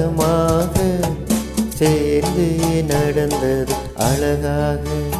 பழமாக சேர்ந்து நடந்தது அழகாக.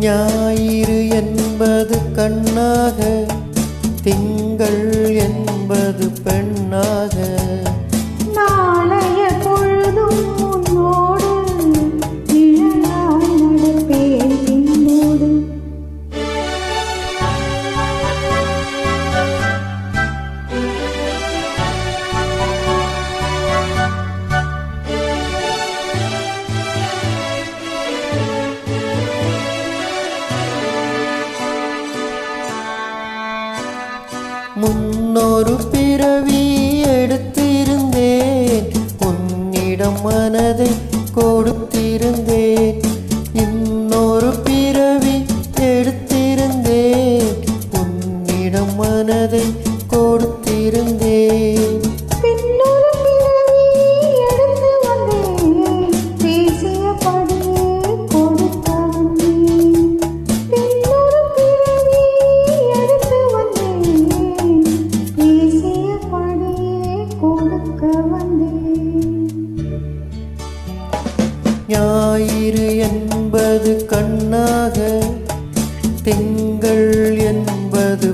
ஞாயிறு என்பது கண்ணாக திங்கள் என்பது பெண்ணாக. மனதை என்பது